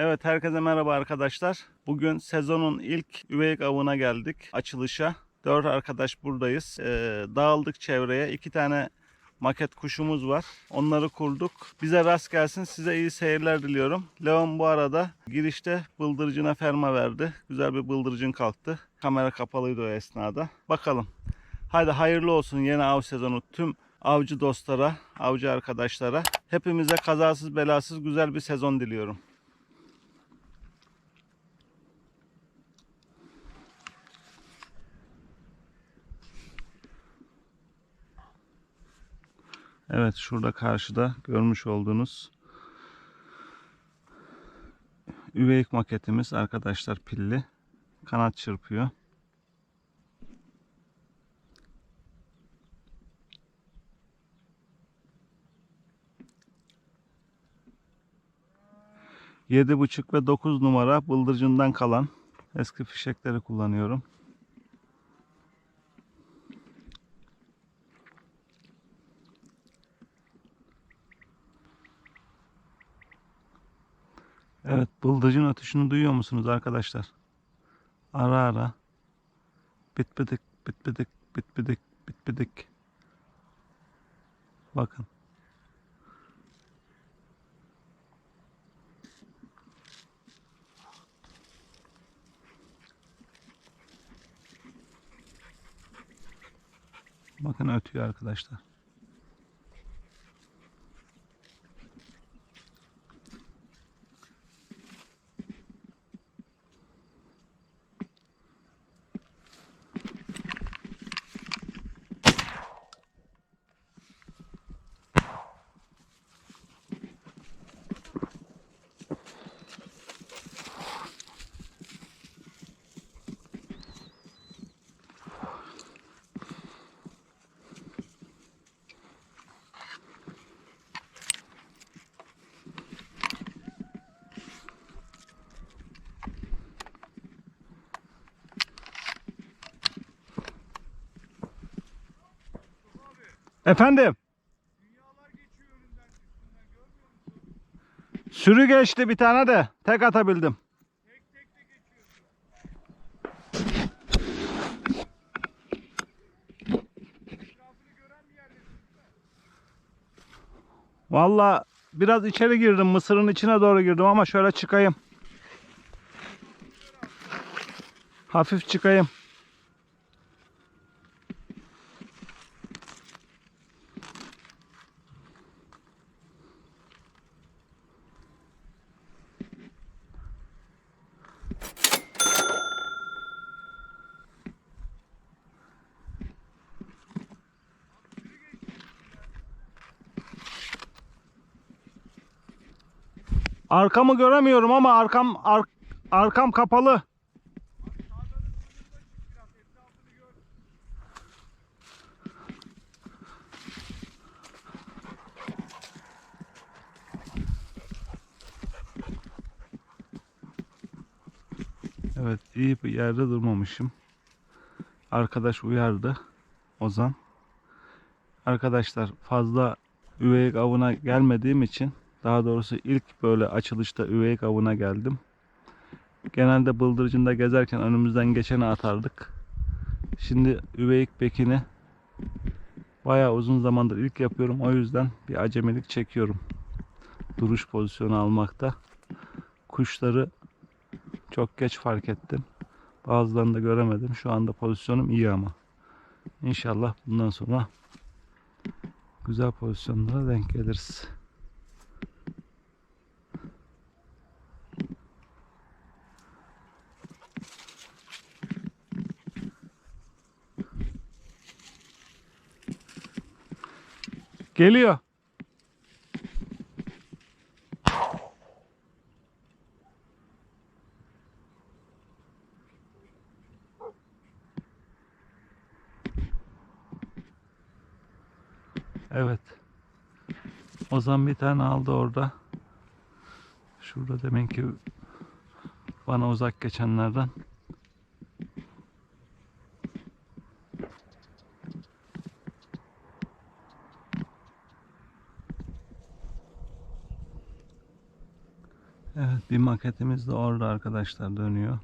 Evet herkese merhaba arkadaşlar. Bugün sezonun ilk üveyik avına geldik açılışa. Dört arkadaş buradayız. Ee, dağıldık çevreye. İki tane maket kuşumuz var. Onları kurduk. Bize rast gelsin. Size iyi seyirler diliyorum. Leon bu arada girişte bıldırcına ferma verdi. Güzel bir bıldırcın kalktı. Kamera kapalıydı o esnada. Bakalım. Haydi hayırlı olsun yeni av sezonu tüm avcı dostlara, avcı arkadaşlara. Hepimize kazasız belasız güzel bir sezon diliyorum. Evet şurada karşıda görmüş olduğunuz üveyik maketimiz arkadaşlar pilli kanat çırpıyor. Yedi buçuk ve 9 numara bıldırcından kalan eski fişekleri kullanıyorum. Evet, bıldırcın ötüşünü duyuyor musunuz arkadaşlar? Ara ara. Bit bidik, bit bidik, bit bidik, bit bidik. Bakın. Bakın ötüyor arkadaşlar. Efendim? Sürü geçti bir tane de. Tek atabildim. Valla biraz içeri girdim. Mısırın içine doğru girdim ama şöyle çıkayım. Hafif çıkayım. Arkamı göremiyorum ama arkam ar- arkam kapalı. Evet iyi bir yerde durmamışım. Arkadaş uyardı. Ozan. Arkadaşlar fazla üveyik avına gelmediğim için daha doğrusu ilk böyle açılışta üveyik avına geldim. Genelde bıldırcında gezerken önümüzden geçeni atardık. Şimdi üveyik bekini bayağı uzun zamandır ilk yapıyorum. O yüzden bir acemilik çekiyorum. Duruş pozisyonu almakta. Kuşları çok geç fark ettim. Bazılarını da göremedim. Şu anda pozisyonum iyi ama. İnşallah bundan sonra güzel pozisyonlara denk geliriz. Geliyor. Evet. Ozan bir tane aldı orada. Şurada demek ki bana uzak geçenlerden. Evet bir maketimiz de orada arkadaşlar dönüyor.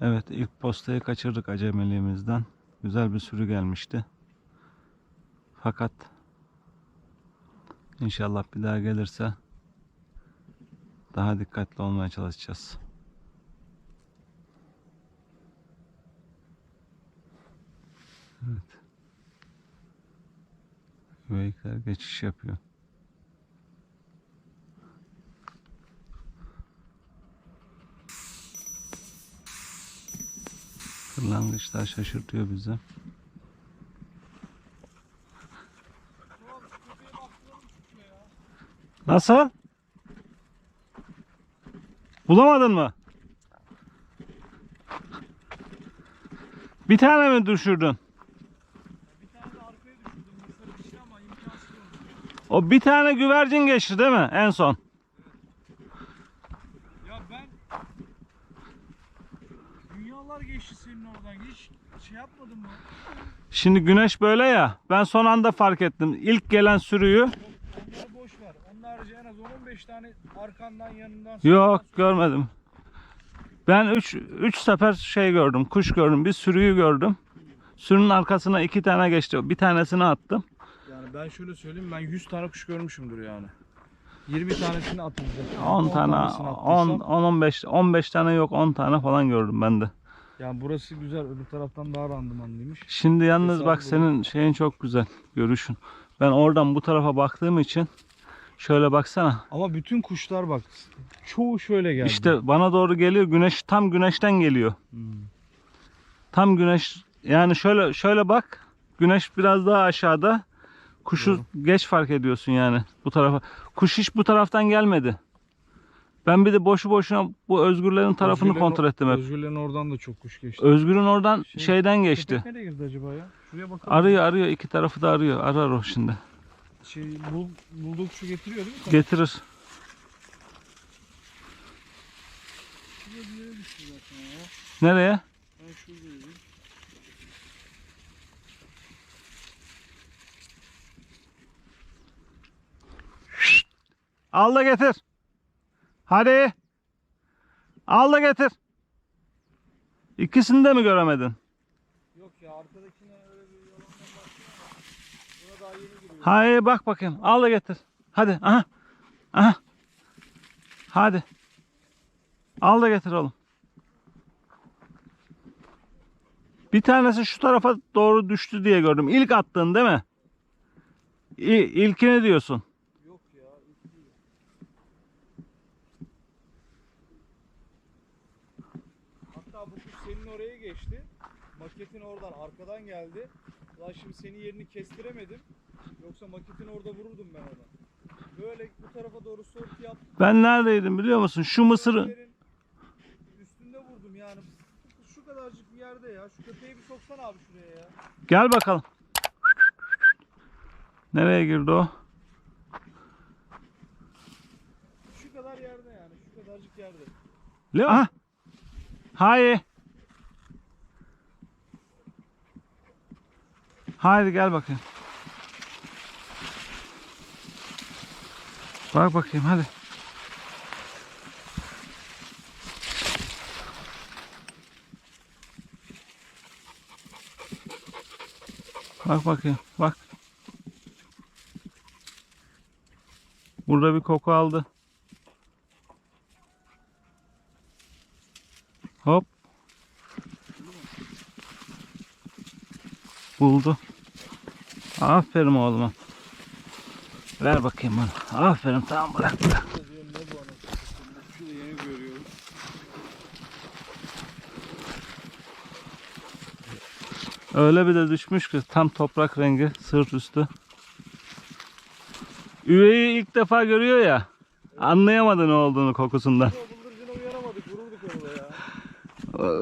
Evet ilk postayı kaçırdık acemiliğimizden. Güzel bir sürü gelmişti. Fakat inşallah bir daha gelirse daha dikkatli olmaya çalışacağız. Evet. Üveyikler geçiş yapıyor. Kırlangıçlar şaşırtıyor bizi. Nasıl? Bulamadın mı? Bir tane mi düşürdün? Bir tane de arkaya düşürdüm. Mısır bir şey ama imkansız oldu. O bir tane güvercin geçti değil mi en son? Ya ben dünyalar geçti senin oradan. Hiç şey yapmadın mı? Şimdi güneş böyle ya. Ben son anda fark ettim. İlk gelen sürüyü onları boş ver. Onun harici en az 10-15 tane arkandan yanından yok görmedim. Ben 3 3 sefer şey gördüm. Kuş gördüm. Bir sürüyü gördüm. Sürünün arkasına iki tane geçti. Bir tanesini attım. Ben şöyle söyleyeyim ben 100 tane kuş görmüşümdür yani. 20 tanesini atıldı. 10 tane tanesini 10 attıysam- 10 15 15 tane yok 10 tane falan gördüm ben de. Yani burası güzel öbür taraftan daha randımanlıymış. Şimdi yalnız Hesabı bak bu. senin şeyin çok güzel. Görüşün. Ben oradan bu tarafa baktığım için şöyle baksana. Ama bütün kuşlar bak çoğu şöyle geldi. İşte bana doğru geliyor. Güneş tam güneşten geliyor. Hmm. Tam güneş yani şöyle şöyle bak. Güneş biraz daha aşağıda. Kuşu geç fark ediyorsun yani bu tarafa. Kuş hiç bu taraftan gelmedi. Ben bir de boşu boşuna bu özgürlerin tarafını Özgürlerin- kontrol ettim hep. Özgürlerin oradan da çok kuş geçti. Özgür'ün oradan Şey, şeyden geçti. Köpek nereye girdi acaba ya? Şuraya bakalım. Arıyor arıyor iki tarafı da arıyor. Arar o şimdi. Şey, bul, bulduğu kuşu getiriyor değil mi? sana? Getirir. Nereye? Al da getir. Hadi. Al da getir. İkisini de mi göremedin? Yok ya arkadakine öyle bir yalandan baktım ama buna daha yeni giriyor. Hayır bak bakayım. Al da getir. Hadi. Aha. Aha. Hadi. Al da getir oğlum. Bir tanesi şu tarafa doğru düştü diye gördüm. İlk attın değil mi? İlkini diyorsun. Yok ya. ilk değil. Hatta bu kuş senin oraya geçti. Maketin oradan arkadan geldi. Lan şimdi senin yerini kestiremedim. Yoksa maketin orada vururdum ben ona. Böyle bu tarafa doğru sorti yaptım. Ben neredeydim biliyor musun? Şu Köpeklerin Üstünde vurdum yani. Şu kadarcık bir yerde ya. Şu köpeği bir soksana abi şuraya ya. Gel bakalım. Nereye girdi o? Şu kadar yerde yani. Şu kadarcık yerde. Le Aha. Hayır. Haydi gel bakayım. Bak bakayım hadi. Bak bakayım bak. Burada bir koku aldı. Hop. Buldu. Aferin oğluma. Ver bakayım bana. Aferin tamam bırak bırak. Öyle bir de düşmüş ki tam toprak rengi sırt üstü. Üveyi ilk defa görüyor ya. Anlayamadı ne olduğunu kokusundan.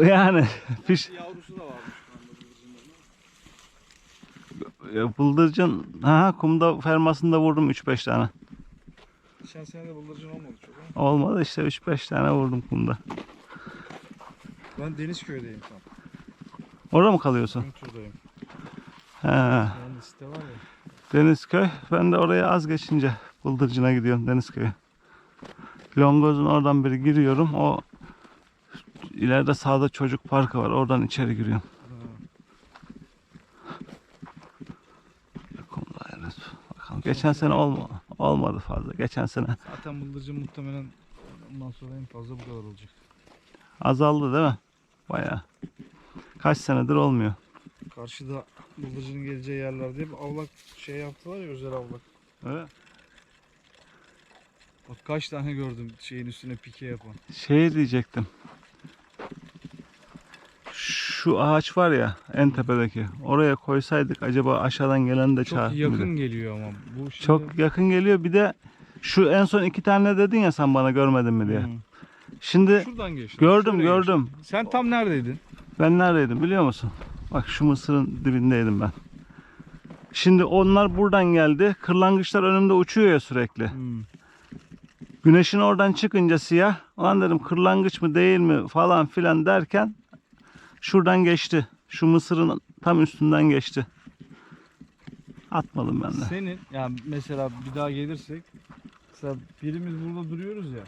Yani piş, Yavrusu da varmış şu anda bıldırcınların. Bıldırcın ha kumda fermasında vurdum 3-5 tane. Geçen sene de bıldırcın olmadı çok ama. Olmadı işte 3-5 tane vurdum kumda. Ben Denizköy'deyim tam. Orada mı kalıyorsun? Turdayım. He. Yani site var ya. Denizköy. Ben de oraya az geçince Bıldırcın'a gidiyorum Denizköy'e. Longoz'un oradan biri giriyorum. O ileride sağda çocuk parkı var. Oradan içeri giriyorum. Kumdayarız. Bakalım. Geçen sene olma, olmadı fazla. Geçen sene Zaten bıldırcın muhtemelen ondan sonra en fazla bu kadar olacak. azaldı değil mi? Bayağı. Kaç senedir olmuyor. Karşıda bıldırcının geleceği yerlerde hep avlak şey yaptılar ya özel avlak. Evet. Bak kaç tane gördüm şeyin üstüne pike yapan. Şey diyecektim. Şu ağaç var ya en tepedeki. Oraya koysaydık acaba aşağıdan gelen de Çok çağır yakın mıydı? geliyor ama. Bu şimdi... Çok yakın geliyor. Bir de şu en son iki tane dedin ya sen bana görmedin mi diye. Hı. Şimdi Şuradan geçti. gördüm şuraya gördüm. geçti. Sen tam neredeydin? Ben neredeydim biliyor musun? Bak şu mısırın dibindeydim ben. Şimdi onlar buradan geldi. Kırlangıçlar önümde uçuyor ya sürekli. Güneşin oradan çıkınca siyah. Ulan dedim kırlangıç mı değil mi falan filan derken şuradan geçti. Şu mısırın tam üstünden geçti. Atmadım ben de. Senin yani mesela bir daha gelirsek mesela birimiz burada duruyoruz ya.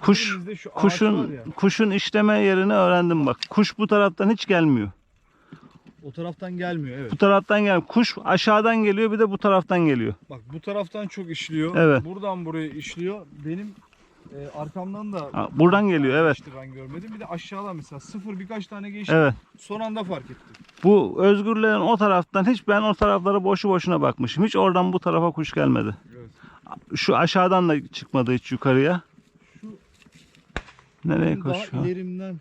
Kuş birimizde şu ağaç var kuşun ya. kuşun işleme yerini öğrendim bak. Kuş bu taraftan hiç gelmiyor. O taraftan gelmiyor evet. Bu taraftan gel. Kuş aşağıdan geliyor bir de bu taraftan geliyor. Bak bu taraftan çok işliyor. Evet. Buradan buraya işliyor. Benim e, arkamdan da Ha, buradan geliyor evet. geçti ben görmedim. Bir de aşağıdan mesela sıfır birkaç tane geçti. Evet. Son anda fark ettim. Bu özgürlerin o taraftan hiç ben o taraflara boşu boşuna bakmışım. Hiç oradan bu tarafa kuş gelmedi. Evet. Şu aşağıdan da çıkmadı hiç yukarıya. Şu Nereye benim daha koşuyor? ilerimden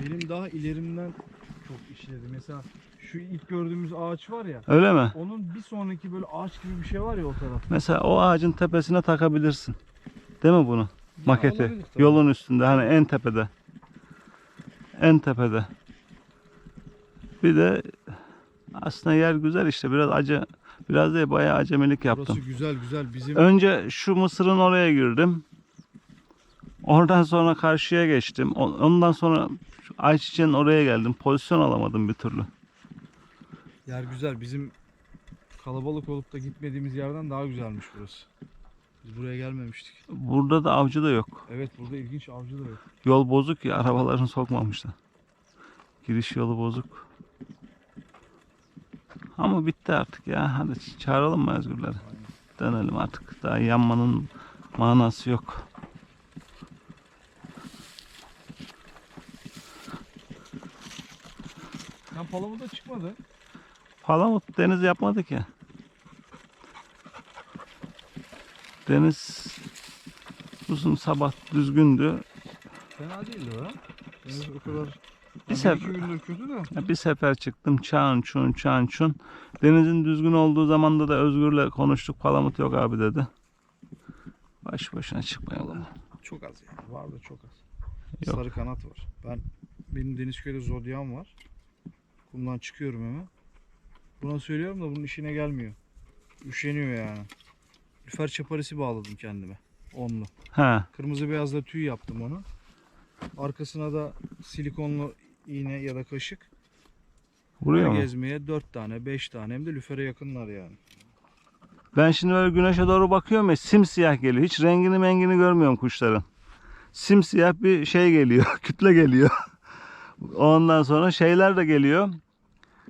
benim daha ilerimden çok işledi. Mesela şu ilk gördüğümüz ağaç var ya. Öyle mi? Onun bir sonraki böyle ağaç gibi bir şey var ya o taraf. Mesela o ağacın tepesine takabilirsin. Değil mi bunu? Maketi. olabilir tabii. Yolun üstünde hani en tepede. En tepede. Bir de aslında yer güzel işte biraz acı biraz değil bayağı acemilik yaptım. Burası güzel güzel bizim Önce şu mısırın oraya girdim. Oradan sonra karşıya geçtim. Ondan sonra ayçiçeğin oraya geldim. Pozisyon alamadım bir türlü. yer güzel. Bizim kalabalık olup da gitmediğimiz yerden daha güzelmiş burası. Biz buraya gelmemiştik. Burada da avcı da yok. Evet burada ilginç avcı da yok. Yol bozuk ya arabalarını sokmamışlar. Giriş yolu bozuk. Ama bitti artık ya. Hadi çağıralım mı özgürleri? Dönelim artık. Daha yanmanın manası yok. Sen Palamut'a çıkmadı. Palamut deniz yapmadı ki. Deniz uzun sabah düzgündü. Fena değildi o ha. Deniz o kadar Bir bir sefer-. Ya Bir sefer çıktım çan çun çan çun. Denizin düzgün olduğu zamanda da Özgür'le konuştuk. Palamut yok abi dedi. Baş başına çıkmayalım. Çok az yani. Var da çok az. Yok. Sarı kanat var. Ben benim Denizköy'de zodyan var. Kumdan çıkıyorum hemen. Buna söylüyorum da bunun işine gelmiyor. Üşeniyor yani. Lüfer çaparisi bağladım kendime. Onlu. Ha, Kırmızı beyazla tüy yaptım onu. Arkasına da silikonlu iğne ya da kaşık. vuruyor mu? Gezmeye 4 tane 5 tane hem de lüfere yakınlar yani. Ben şimdi böyle güneşe doğru bakıyorum ya simsiyah geliyor. Hiç rengini mengini görmüyorum kuşların. Simsiyah bir şey geliyor. Kütle geliyor. Ondan sonra şeyler de geliyor.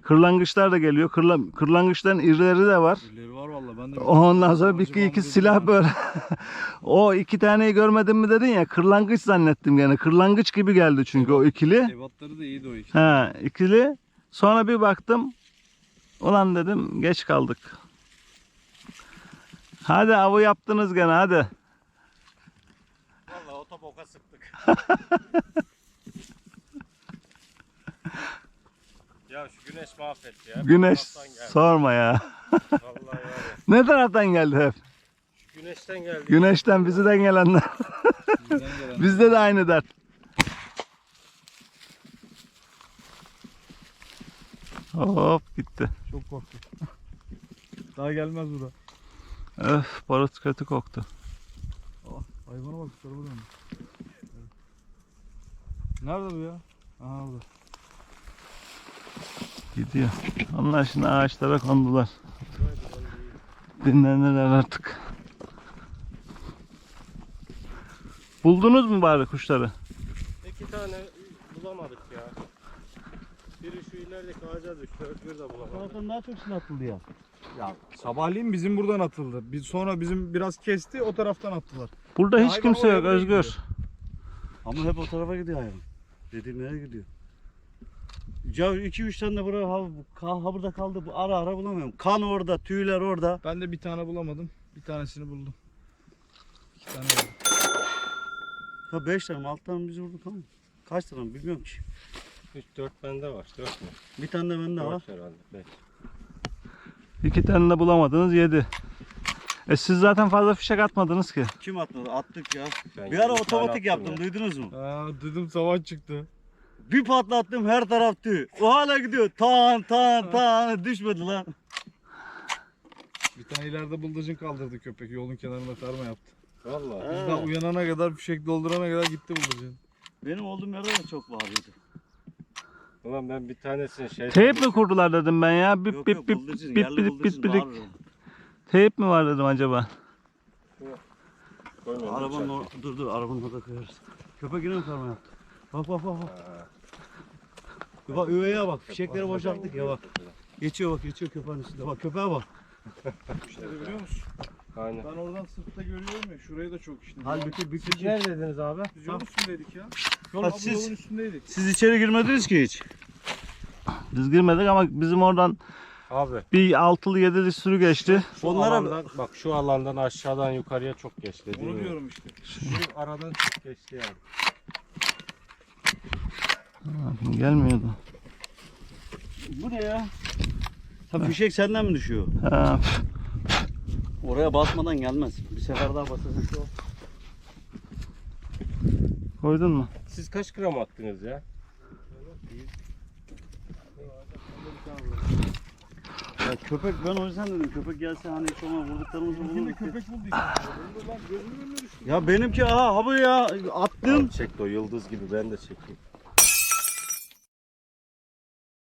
Kırlangıçlar da geliyor. Kırla, kırlangıçların irileri de var. Birileri var valla ben de. Ondan sonra bir iki, iki silah böyle. o iki taneyi görmedin mi dedin ya. Kırlangıç zannettim gene. Kırlangıç gibi geldi çünkü o ikili. Evatları da iyiydi o ikisi. Ha, ikili. Sonra bir baktım. Ulan dedim geç kaldık. Hadi avı yaptınız gene hadi. Vallahi otoboka sıktık. ya şu güneş mahvetti ya. Güneş geldi. sorma ya. Vallahi var ya. Ne taraftan geldi hep? Şu güneşten geldi. Güneşten bizden gelenler. Bizden gelen. Bizde de aynı dert. Hop gitti. Çok korktum. Daha gelmez bu da. Öf barut kötü koktu. Aa, hayvana bak tarafa döndü. Nerede bu ya? Aha orada. Gidiyor. Onlar şimdi ağaçlara kondular. Dinlenirler artık. Buldunuz mu bari kuşları? İki tane bulamadık ya. Biri şu ilerideki ağaca düştü. Öbürü de bulamadık. Zaten daha çok sin atıldı ya. Ya sabahleyin bizim buradan atıldı. Biz sonra bizim biraz kesti o taraftan attılar. Burada hiç Hayvan kimse yok Özgür. gidiyor. Ama hep o tarafa gidiyor hayvan. Dediğim yere gidiyor. Ya 2-3 tane de buraya ha, burada kaldı. Bu ara ara bulamıyorum. Kan orada, tüyler orada. Ben de bir tane bulamadım. Bir tanesini buldum. İki tane buldum. Ha 5 tane mi 6 tane mi biz vurduk ama. Kaç tane mi bilmiyorum ki. 3-4 bende var. 4 mü? Bir tane de bende var. 4 herhalde. 5. İki tane de bulamadınız yedi. E siz zaten fazla fişek atmadınız ki. Kim atmadı? Attık ya. Ben Bir ara otomatik yaptım. ya. Duydunuz mu? Aa, dedim sabah çıktı. Bir patlattım her taraf tüy. O hala gidiyor. Tan tan tan düşmedi lan. Bir tane ileride bıldırcın kaldırdı köpek. Yolun kenarında karma yaptı. Valla. Biz daha uyanana kadar fişek doldurana kadar gitti bıldırcın. Benim olduğum yerde de çok bağırıyordu. Ulan ben bir tanesini şey... Teyp mi kurdular dedim ben ya. Bip Yok bip yok bip bıldırcın. bip Yerli bip bip bıldırcın bip. Teyp mi var dedim acaba. Koymadım, Arabanın or- dur dur arabanın orada koyarız. Köpek yine mi karma yaptı? Bak bak bak bak. Bak üveye bak. Fişekleri boşalttık ya bak. Geçiyor bak geçiyor köpeğin üstünde. Bak köpeğe bak. İşte biliyor musun? Aynen. Ben oradan sırtta görüyorum ya. Şurayı da çok işte. Halbuki bir Siz neredeydiniz abi? Biz yol üstündeydik ya. Yol, Ha, siz- yolun üstündeydik. Siz içeri girmediniz ki hiç. Biz girmedik ama bizim oradan Abi. bir altılı yedili sürü geçti. Şu Onlara- alandan, bak şu alandan aşağıdan yukarıya çok geçti. Onu diyorum işte. Şu aradan çok geçti yani. Gelmiyordu. Bu ne ya? Ha fişek senden mi düşüyor? Ha, Oraya basmadan gelmez. Bir sefer daha basacaksın. koydun mu? Siz kaç gram attınız ya? Ya köpek ben o yüzden dedim köpek gelse hani hiç olmaz vurduklarımızı vururduk. köpek buldu işte. Ya benimki aha ha bu ya attım. Abi çek o yıldız gibi ben de çekeyim.